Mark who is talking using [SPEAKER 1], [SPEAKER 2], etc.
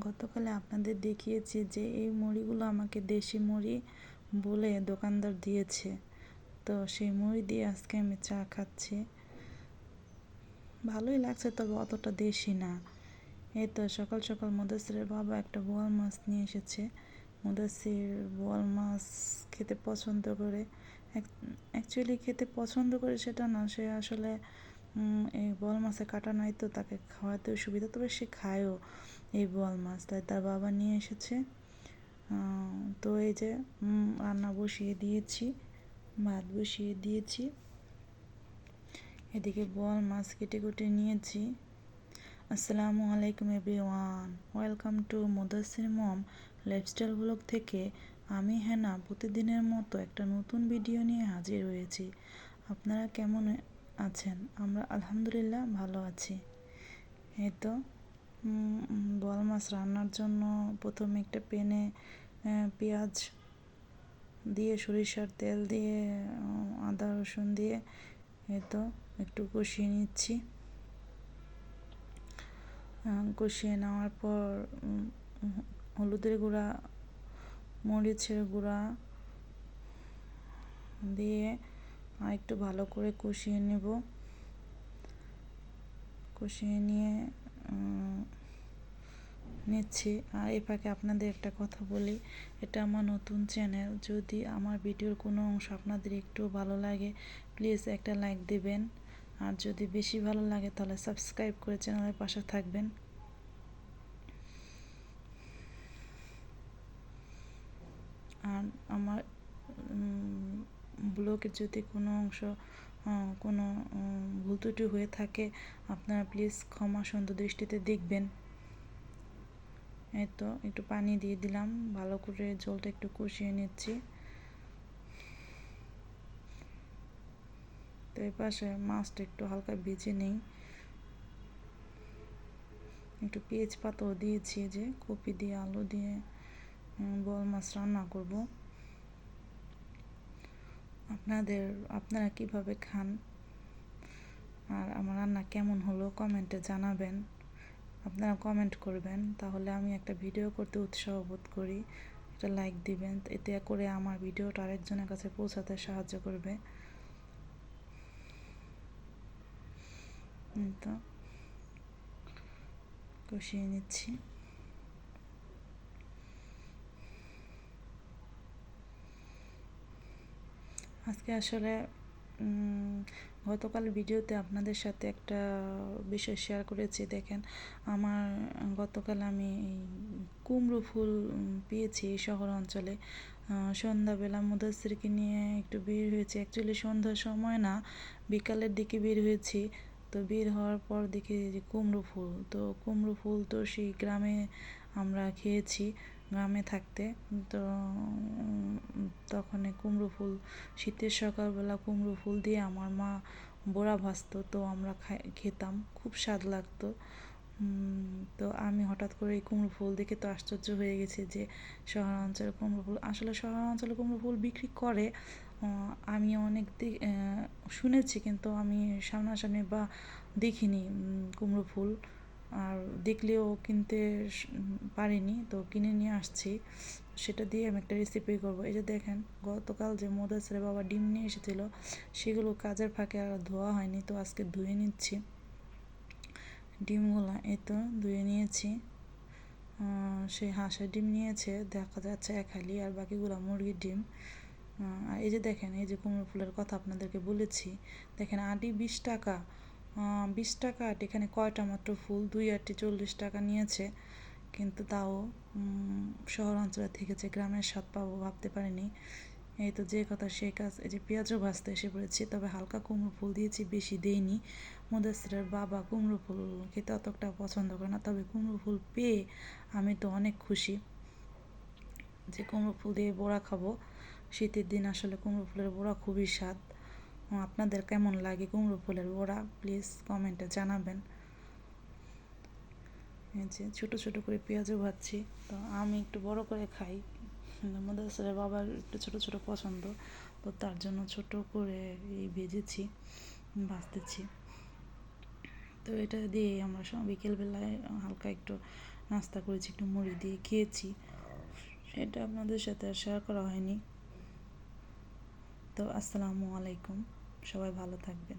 [SPEAKER 1] গতকালে আপনাদের দেখিয়েছি যে এই মুড়িগুলো আমাকে দেশি মুড়ি বলে দোকানদার দিয়েছে। তো সেই মুড়ি দিয়ে আজকে আমি চা খাচ্ছি। ভালোই লাগছে, তবে অতটা দেশি না। এই তো সকাল সকাল মুদাসিরের বাবা একটা বোয়াল মাছ নিয়ে এসেছে। মুদাসির বোয়াল মাছ খেতে পছন্দ করে। অ্যাকচুয়ালি খেতে পছন্দ করে সেটা না, সে আসলে এই বোয়াল মাছে কাটা নাই তো, তাকে খাওয়াতেও সুবিধা, তবে সে খায়ও এই বোয়াল মাছ। তাই তার বাবা নিয়ে এসেছে। তো এই যে রান্না বসিয়ে দিয়েছি, ভাত বসিয়ে দিয়েছি। এদিকে বোয়াল মাছ কেটে কুটে নিয়েছি। আসসালামু আলাইকুম everyone. Welcome to Mudassir mom lifestyle blog থেকে আমি হেনা। প্রতিদিনের মতো একটা নতুন ভিডিও নিয়ে হাজির হয়েছি। আপনারা কেমন আছেন। আমরা আলহামদুলিল্লাহ ভালো আছি। এই তো বোয়াল মাছ রান্নার জন্য প্রথমে একটা পেনে পেঁয়াজ দিয়ে, সরিষার তেল দিয়ে আদা, রসুন দিয়ে, এই তো, একটু কষিয়ে নিচ্ছি। কষিয়ে নেওয়ার পর হলুদের গুঁড়া, মরিচের গুঁড়া দিয়ে একটু ভালো করে কষিয়ে নেব। কষিয়ে নিয়ে নিচ্ছি। আর এ ফাঁকে আপনাদের একটা কথা বলি, এটা আমার নতুন চ্যানেল যদি আমার ভিডিওর কোনো অংশ আপনাদের একটু ভালো লাগে প্লিজ একটা লাইক দিবেন। আর যদি বেশি ভালো লাগে, তাহলে সাবস্ক্রাইব করে চ্যানেলের পাশে থাকবেন। আর আমার ব্লগের যদি কোনো অংশ কোনো ভুল ত্রুটি হয়ে থাকে, আপনারা প্লিজ ক্ষমা সুন্দর দৃষ্টিতে দেখবেন। এই তো, একটু পানি দিয়ে দিলাম, ভালো করে জলটা একটু কষিয়ে নিচ্ছি। তো এই পাশে মাছটা একটু হালকা ভেজে নেই। একটু পেঁয়াজ পাতাও দিয়েছি যে কপি দিয়ে, আলু দিয়ে বল মাছ রান্না করব। আপনাদের, আপনারা কীভাবে খান? আর আমার রান্না কেমন হলো কমেন্টে জানাবেন। আপনারা কমেন্ট করবেন, তাহলে আমি একটা ভিডিও করতে উৎসাহ বোধ করি। একটা লাইক দিবেন, এতে করে আমার ভিডিওটা আরেকজনের কাছে পৌঁছাতে সাহায্য করবে। তো, কষিয়ে নিচ্ছি। আজকে আসলে গতকাল ভিডিওতে আপনাদের সাথে একটা বিষয় শেয়ার করেছি। দেখেন, আমার গতকাল আমি কুমড়ো ফুল পেয়েছি শহর অঞ্চলে। সন্ধ্যাবেলা মুদাসিরকে নিয়ে একটু বের হয়েছি। অ্যাকচুয়ালি সন্ধ্যার সময় না, বিকালের দিকে বের হয়েছি। তো বের হওয়ার পর দেখি যে কুমড়ো ফুল। তো কুমড়ো ফুল তো সেই গ্রামে আমরা খেয়েছি। গ্রামে থাকতে। তো, তখন কুমড়ো ফুল, শীতের সকালবেলা কুমড়ো ফুল দিয়ে আমার মা বড়া ভাজতো, তো আমরা খেতাম, খুব স্বাদ লাগতো। তো আমি হঠাৎ করে এই কুমড়ো ফুল দেখে তো আশ্চর্য হয়ে গেছি যে শহর অঞ্চলে কুমড়ো ফুল, আসলে শহর অঞ্চলে কুমড়ো ফুল বিক্রি করে আমি অনেক শুনেছি কিন্তু আমি সামনাসামনি বা দেখিনি কুমড়ো ফুল। আর দেখলেও কিনতে পারিনি, তো কিনে নিয়ে আসছি। সেটা দিয়ে আমি একটা রেসিপি করব। এই যে দেখেন, গতকাল যে মোদাসের বাবা ডিম নিয়ে এসেছিল, সেগুলো কাজের ফাঁকে আর ধোয়া হয়নি, তো আজকে ধুয়ে নিচ্ছি। ডিমগুলো এই তো ধুয়ে নিয়েছি। সে হাঁসের ডিম নিয়েছে, দেখা যাচ্ছে এক হালি আর বাকিগুলো মুরগির ডিম। আর এই যে দেখেন, এই যে কুমড়ো ফুলের কথা আপনাদেরকে বলেছি। দেখেন আটি বিশ টাকা। বিশ টাকা আট, এখানে কয়টা মাত্র ফুল? দুই আটটি চল্লিশ টাকা নিয়েছে। কিন্তু তাও শহর অঞ্চলে থেকে যে গ্রামের স্বাদ পাবো ভাবতে পারিনি। এই তো যে কথা সেই কাজ, এই যে পেঁয়াজও ভাজতে এসে পড়েছি, তবে হালকা কুমড়ো ফুল দিয়েছি, বেশি দেইনি। মুদাসিরের বাবা কুমড়ো ফুল খেতে অতটা পছন্দ করে না, তবে কুমড়ো ফুল পেয়ে আমি তো অনেক খুশি যে কুমড়ো ফুল দিয়ে বড়া খাব। শীতের দিন আসলে কুমড়ো ফুলের বড়া খুবই স্বাদ। আপনাদের কেমন লাগে কুমড়ো ফুলের বড়া? প্লিজ কমেন্টে জানাবেন। এই যে ছোটো ছোটো করে পেঁয়াজও ভাজছি। তো আমি একটু বড় করে খাই। মাদ্রাসার বাবার একটু ছোটো ছোটো পছন্দ। তো তার জন্য ছোট করে এই ভেজেছি, ভাজতেছি। তো এটা দিয়ে আমরা বিকেলবেলায় হালকা একটু নাস্তা করেছি, একটু মুড়ি দিয়ে খেয়েছি। সেটা আপনাদের সাথে শেয়ার করা হয়নি। তো আসসালামু আলাইকুম। সবাই ভালো থাকবেন।